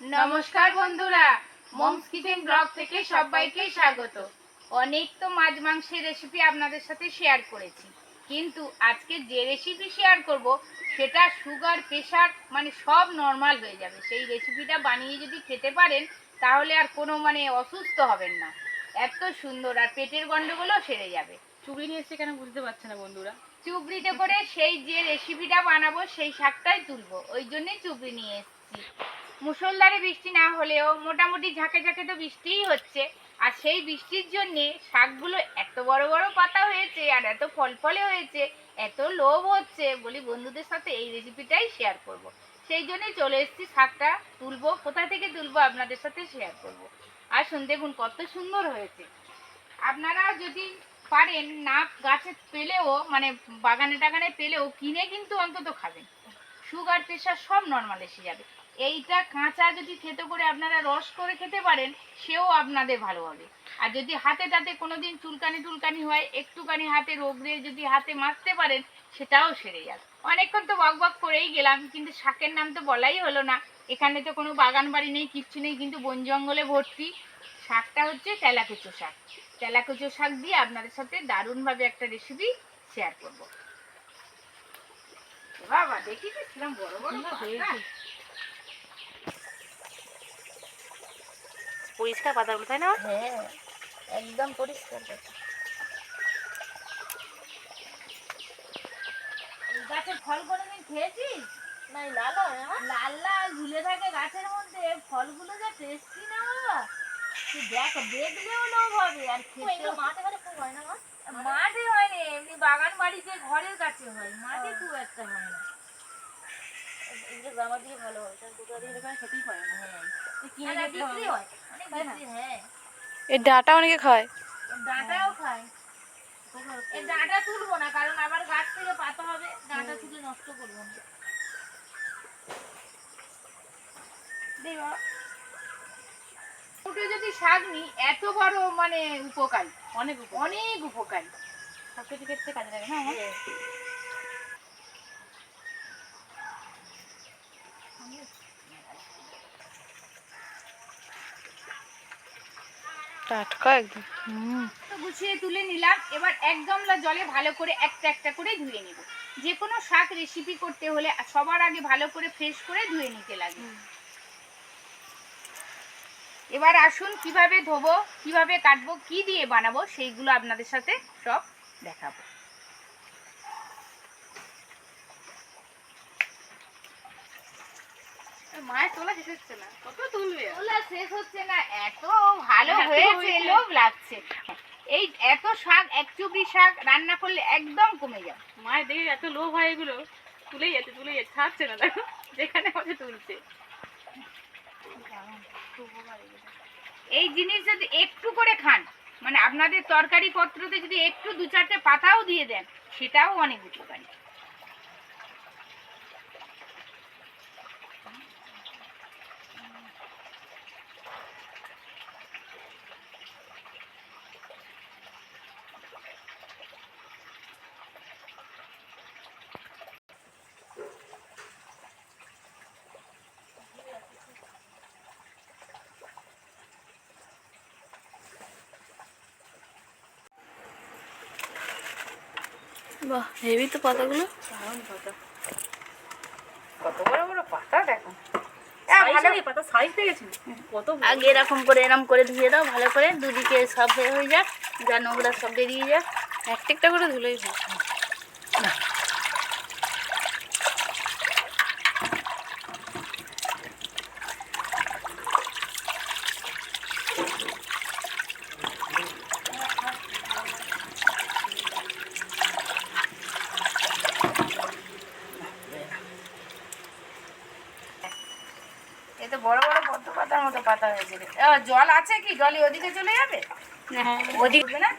নমস্কার বন্ধুরা moms kitchen blog থেকে সবাইকে স্বাগত। অনেক তো মাছ মাংসের রেসিপি আপনাদের সাথে শেয়ার করেছি, কিন্তু আজকে যে রেসিপি শেয়ার করব, সেটা সুগার প্রেশার মানে সব নর্মাল হয়ে যাবে। সেই রেসিপিটা বানিয়ে যদি খেতে পারেন, তাহলে আর কোনো মানে অসুস্থ হবেন না। এত সুন্দর, আর পেটের গন্ডগোলও সেরে যাবে। চুবড়ি নিয়ে এসছে কেন বুঝতে পারছে না বন্ধুরা? চুবড়িতে করে সেই যে রেসিপিটা বানাবো, সেই শাকটাই তুলবো ওই জন্যই চুবড়ি নিয়ে এসেছি মুসলধারে বৃষ্টি না হলেও মোটামুটি ঝাঁকে ঝাঁকে তো বৃষ্টিই হচ্ছে আর সেই বৃষ্টির জন্যে শাকগুলো এত বড় বড় পাতা হয়েছে আর এত ফল ফলে হয়েছে, এত লোভ হচ্ছে বলি বন্ধুদের সাথে এই রেসিপিটাই শেয়ার করব। সেই জন্যই চলে এসেছি, শাকটা তুলবো, কোথা থেকে তুলবো আপনাদের সাথে শেয়ার করব। আর দেখুন কত সুন্দর হয়েছে আপনারা যদি পারেন না, গাছে পেলেও মানে বাগানে টাগানে পেলেও কিনে কিন্তু অন্তত খাবেন সুগার প্রেশার সব নর্মাল এসে যাবে। এইটা কাঁচা যদি খেতে করে আপনারা রস করে খেতে পারেন, সেও আপনাদের ভালো হবে। আর যদি হাতে টাতে কোনোদিন চুলকানি টুলকানি হয়, একটুখানি হাতে রোগ রোগড়ে যদি হাতে মাখতে পারেন, সেটাও সেরে যাবে। অনেকক্ষণ তো বক বক করেই গেলাম, কিন্তু শাকের নাম তো বলাই হলো না। এখানে তো কোনো বাগান বাড়ি নেই, কিচ্ছু নেই, কিন্তু বন জঙ্গলে ভর্তি। শাকটা হচ্ছে তেলাকুচো শাক। তেলাকুচো শাক দিয়ে আপনাদের সাথে দারুণভাবে একটা রেসিপি শেয়ার করব। বাবা দেখি কিরম বড় বড় পরিষ্কার পাতাগুলো তাই না? হ্যাঁ একদম পরিষ্কার গাছের ফল কোনোদিন খেয়েছিস? নাই লাল হয় লাল লাল ঝুলে থাকে গাছের মধ্যে। ফলগুলো যা টেস্টি না বাবা। দেখ দেখলেও লোভ হবে আর খেতেও মাঠে ঘাটে খুব হয় না মা? মাঠে হয় না এমনি বাগান বাড়িতে ঘরের কাছে হয় মাঠে খুব একটা হয় না। এগুলো গ্রামের দিকে ভালো হয় কারণ কোথাও দিকে এখানে খেতেই পারে না। তো কিনে না, না, খেতে বিক্রি হবে। হয় অনেক তাই না? বিক্রি, হ্যাঁ। এর ডাটা অনেকে খায়? ডাঁটাও খায়। এই ডাঁটা তুলবো না কারণ আবার গাছ থেকে পাতা হবে ডাঁটা তুলে নষ্ট করব না। দে যদি শাক নি এত বড় মানে উপকারী অনেক অনেক উপকারী। সব কিছু ক্ষেত্রে কাজে লাগে না আমার? টাটকা একদম। গুছিয়ে তুলে নিলাম এবার এক গামলা জলে ভালো করে একটা একটা করে ধুয়ে নিব। যে কোনো শাক রেসিপি করতে হলে সবার আগে ভালো করে ফ্রেশ করে ধুয়ে নিতে লাগে। এবার আসুন কীভাবে ধোবো কীভাবে কাটবো কি দিয়ে বানাবো সেইগুলো আপনাদের সাথে সব দেখাবো। মায়ের তোলা শেষ হচ্ছে না কত তুলবে? তোলা শেষ হচ্ছে না এত ভালো হয়েছে হয়েছে। লোভ লাগছে। এই এত শাক এক চুবড়ি শাক রান্না করলে একদম কমে যাবে। মায়ের দেখে এত লোভ হয় এগুলো তুলেই যাচ্ছে তুলেই যাচ্ছে ছাড়ছে না দেখো যেখানে তুলছে। এই জিনিস যদি একটু করে খান মানে আপনাদের তরকারি পত্রতে যদি একটু দু চারটে পাতাও দিয়ে দেন, সেটাও অনেক উপকারী। বাহ হেভি তো পাতাগুলো। পাতা। কত বড় বড় পাতা দেখো। আগে এরকম করে এরকম করে ধুয়ে দাও ভালো করে। দুদিকে সব হয়ে হয়ে যাক যা নোংরা সব বেরিয়ে যাক। একটা একটা করে ধুলেই হয় এ তো বড় বড় পদ্ম পাতার মতো জল আছে কি? জলে ওদিকে চলে যাবে? হ্যাঁ। ওদিকে না?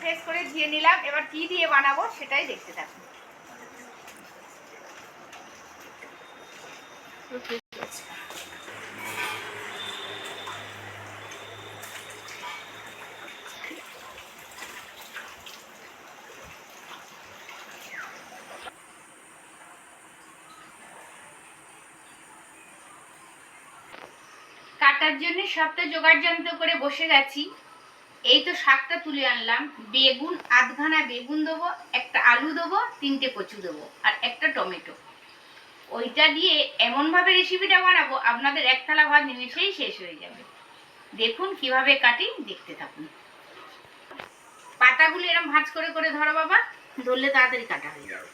ফ্রেশ করে ধুয়ে নিলাম। এবার কি দিয়ে বানাবো সেটাই দেখতে থাকুন। কাটার জন্য সবটা জোগাড় যন্ত্র করে বসে গেছি। এই তো শাকটা তুলে আনলাম। বেগুন আধখানা বেগুন দেবো, একটা আলু দেবো, তিনটে কচু দেবো আর একটা টমেটো। ওইটা দিয়ে এমনভাবে রেসিপিটা বানাবো, আপনাদের এক থালা ভাত নিমেষেই শেষ হয়ে যাবে। দেখুন কীভাবে কাটি দেখতে থাকুন। পাতাগুলো এরকম ভাঁজ করে করে ধরো বাবা, ধরলে তাড়াতাড়ি কাটা হয়ে যাবে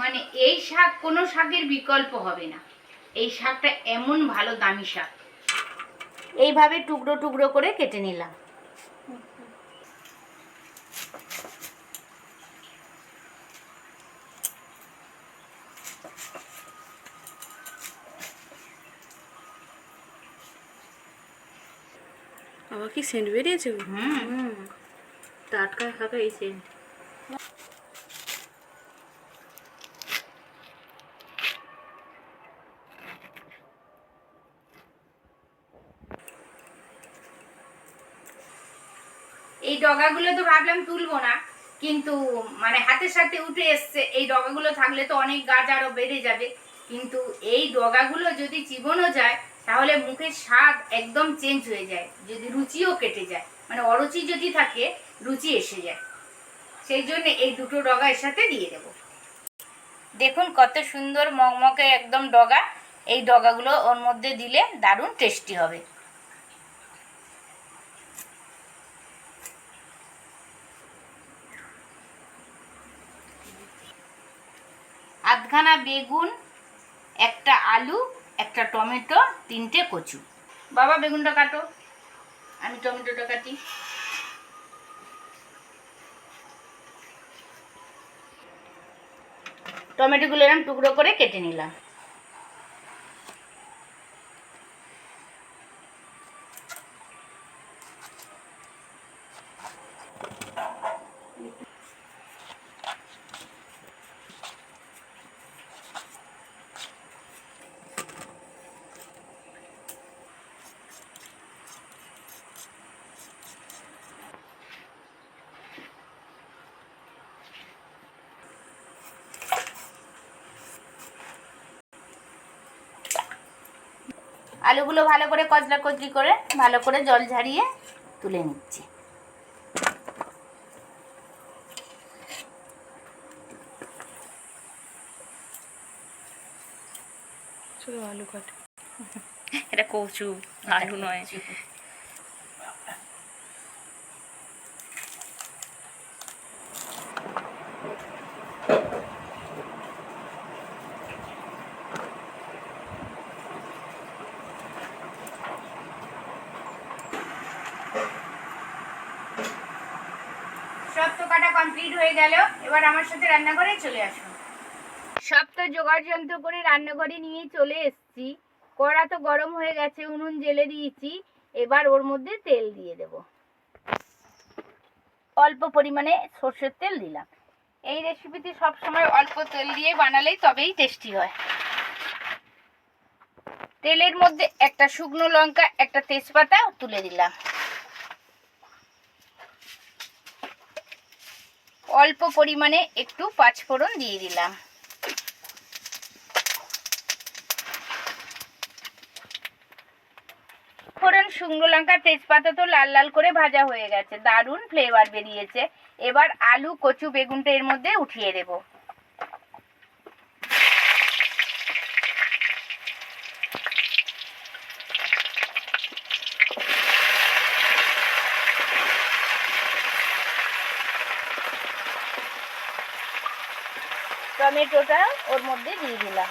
মানে এই শাক কোনো শাকের বিকল্প হবে না। এই শাকটা এমন ভালো দামি শাক। এইভাবে টুকরো টুকরো করে কেটে নিলাম। আবার কি সেন্ট বেরিয়েছে? হুম। টাটকা শাকা এই সেন্ট এই ডগাগুলো তো ভাবলাম তুলবো না, কিন্তু মানে হাতের সাথে উঠে এসছে, এই ডগাগুলো থাকলে তো অনেক গাছ আরও বেড়ে যাবে। কিন্তু এই ডগাগুলো যদি চিবনো যায়, তাহলে মুখের স্বাদ একদম চেঞ্জ হয়ে যায়, যদি রুচিও কেটে যায়। মানে অরুচি যদি থাকে, রুচি এসে যায়। সেই জন্য এই দুটো ডগা এর সাথে দিয়ে দেব। দেখুন কত সুন্দর মগমগে একদম ডগা, এই ডগাগুলো ওর মধ্যে দিলে দারুণ টেস্টি হবে। আধখানা বেগুন, একটা আলু, একটা টমেটো, তিনটে কচু। বাবা, বেগুনটা কাটো। আমি টমেটোটা কাটি। টমেটোগুলো এরকম টুকরো করে কেটে নিলাম। আলুগুলো ভালো করে কচলা কচলি করে ভালো করে জল ঝারিয়ে তুলে নিচ্ছি। আলু কাটে। এটা কচু আলু নয়। কাটা কমপ্লিট হয়ে গেল এবার আমার সাথে রান্নাঘরে চলে আসুন সব তো জোগাড় যন্ত্র করে রান্নাঘরে নিয়ে চলে এসেছি। কড়া তো গরম হয়ে গেছে, উনুন জেলে দিয়েছি। এবার ওর মধ্যে তেল দিয়ে দেব। অল্প পরিমাণে সর্ষের তেল দিলাম। এই রেসিপিতে সবসময় অল্প তেল দিয়ে বানালেই তবেই টেস্টি হয়। তেলের মধ্যে একটা শুকনো লঙ্কা, একটা তেজপাতা তুলে দিলাম। অল্প পরিমাণে একটু পাঁচফোড়ন দিয়ে দিলাম। ফোড়ন শুকনো লঙ্কা, তেজপাতা তো লাল লাল করে ভাজা হয়ে গেছে। দারুণ ফ্লেভার বেরিয়েছে। এবার আলু, কচু, বেগুনটা এর মধ্যে উঠিয়ে দেব। টমেটোটা ওর মধ্যে দিয়ে দিলাম।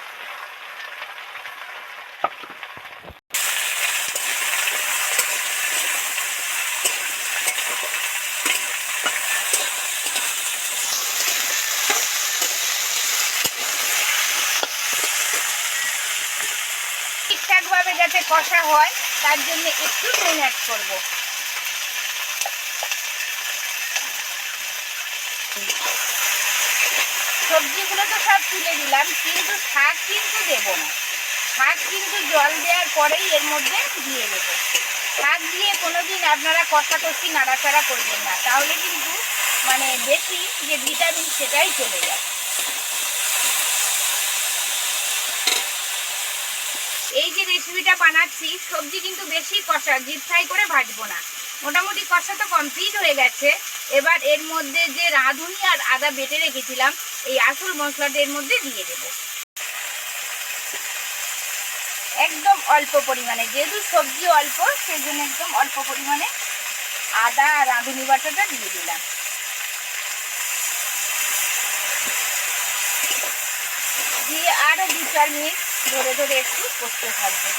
ঠিকঠাকভাবে যাতে কষা হয়, তার জন্য একটু নুন অ্যাড করব। সবজিগুলো তো সব তুলে দিলাম, কিন্তু শাক কিন্তু দেবো না। শাক কিন্তু জল দেওয়ার পরেই এর মধ্যে দিয়ে দেবো। শাক দিয়ে কোনোদিন আপনারা কষাকষি, নাড়াচাড়া করবেন না। তাহলে কিন্তু মানে বেশি যে ভিটামিন সেটাই চলে যায়। এই যে রেসিপিটা বানাচ্ছি, সবজি কিন্তু বেশি কষা ডিপ ফ্রাই করে ভাজবো না। মোটামুটি কষা তো কমপ্লিট হয়ে গেছে। এবার এর মধ্যে যে রাঁধুনি আর আদা বেটে রেখেছিলাম, এই আসল মশলাটা এর মধ্যে দিয়ে দেব। একদম অল্প পরিমাণে, যেহেতু সবজি অল্প সেই জন্য একদম অল্প পরিমাণে আদা আর রাঁধুনি বাটাটা দিয়ে দিলাম। দিয়ে আরও দু চার মিনিট ধরে ধরে একটু করতে থাকবে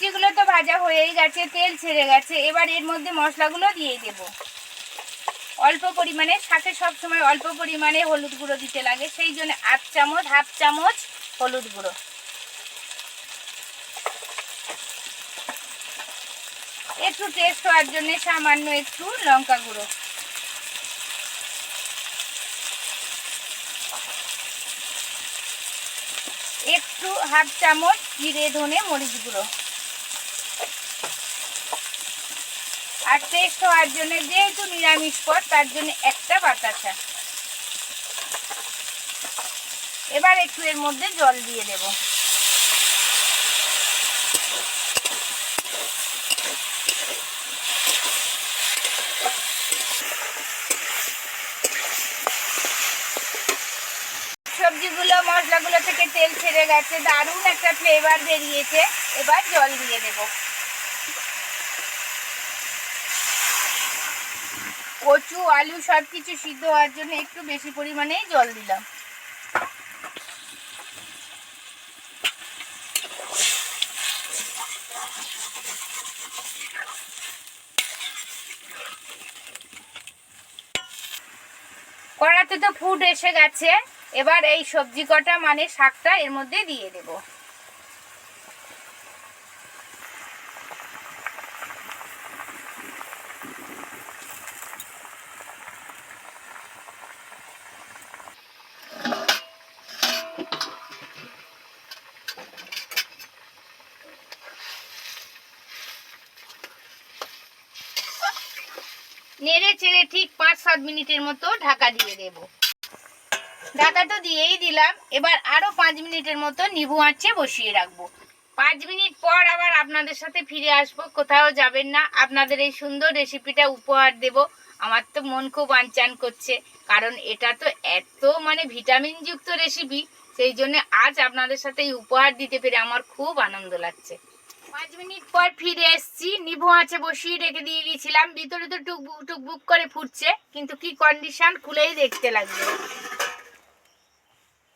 যেগুলো তো ভাজা হয়েই গেছে তেল ছেড়ে গেছে। এবার এর মধ্যে মশলাগুলো দিয়ে দেব। অল্প পরিমাণে, সাথে সব সময় অল্প পরিমাণে হলুদ গুঁড়ো দিতে লাগে। সেই জন্য আট চামচ, হাফ চামচ হলুদ গুঁড়ো। একটু টেস্ট হওয়ার জন্য সামান্য একটু লঙ্কা গুঁড়ো। একটু হাফ চামচ জিরে ধনে মরিচ গুঁড়ো। আর টেস্ট হওয়ার জন্য যেহেতু নিরামিষ পদ, তার জন্য একটা বাতাসা এবার একটু এর মধ্যে জল দিয়ে দেবো। সবজিগুলো, মশলাগুলো থেকে তেল ছেড়ে গেছে, দারুণ একটা ফ্লেভার বেরিয়েছে। এবার জল দিয়ে দেব। কচু, আলু সব কিছু সিদ্ধ হওয়ার জন্য একটু বেশি পরিমাণেই জল দিলাম। কড়াতে তো ফুড এসে গেছে। এবার এই সবজি কটা মানে শাকটা এর মধ্যে দিয়ে দেব। নেড়ে চেড়ে ঠিক পাঁচ সাত মিনিটের মতো ঢাকা দিয়ে দেবো। ঢাকা তো দিয়েই দিলাম, এবার আরও পাঁচ মিনিটের মতো নিবু আঁচে বসিয়ে রাখব। পাঁচ মিনিট পর আবার আপনাদের সাথে ফিরে আসব, কোথাও যাবেন না। আপনাদের এই সুন্দর রেসিপিটা উপহার দেব। আমার তো মন খুব আনচান করছে, কারণ এটা তো এত মানে ভিটামিন যুক্ত রেসিপি, সেই জন্য আজ আপনাদের সাথে এই উপহার দিতে পেরে আমার খুব আনন্দ লাগছে। পাঁচ মিনিট পর ফিরে এসেছি। নিভু আছে বসিয়ে রেখে দিয়ে গিয়েছিলাম ভিতরে তো টুকবুক টুকবুক করে ফুটছে কিন্তু কি কন্ডিশন খুলেই দেখতে লাগবে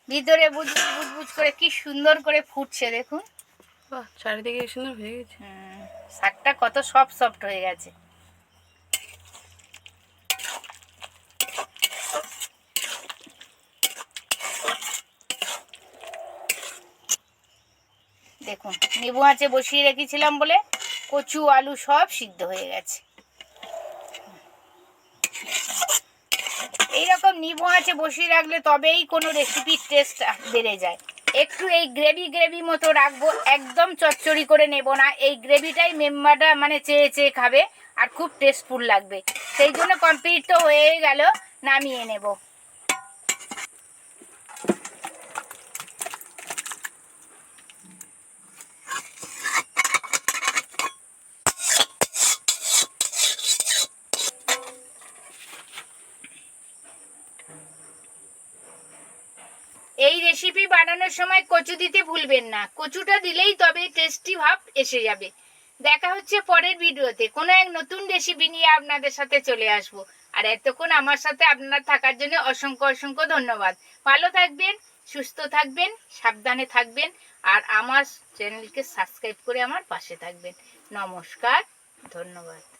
ভিতরে বুঝ বুঝ করে কি সুন্দর করে ফুটছে দেখুন। চারিদিকে সুন্দর হয়ে গেছে। শাকটা কত সফট সফট হয়ে গেছে দেখুন নেবু আঁচে বসিয়ে রেখেছিলাম বলে কচু, আলু সব সিদ্ধ হয়ে গেছে। এইরকম নিবু আঁচে বসিয়ে রাখলে তবেই কোনো রেসিপির টেস্ট বেড়ে যায়। একটু এই গ্রেভি গ্রেভি মতো রাখব, একদম চচ্চড়ি করে নেব না। এই গ্রেভিটাই মেম্বারটা মানে চেয়ে চেয়ে খাবে আর খুব টেস্টফুল লাগবে। সেই জন্য কমপ্লিট তো হয়ে গেল, নামিয়ে নেব। এই রেসিপি বানানোর সময় কচু দিতে ভুলবেন না। কচুটা দিলেই তবে টেস্টি ভাব এসে যাবে। দেখা হচ্ছে পরের ভিডিওতে। কোনো এক নতুন রেসিপি নিয়ে আপনাদের সাথে চলে আসব। আর এতক্ষণ আমার সাথে আপনার থাকার জন্য অসংখ্য অসংখ্য ধন্যবাদ। ভালো থাকবেন, সুস্থ থাকবেন, সাবধানে থাকবেন, আর আমার চ্যানেলকে সাবস্ক্রাইব করে আমার পাশে থাকবেন। নমস্কার, ধন্যবাদ।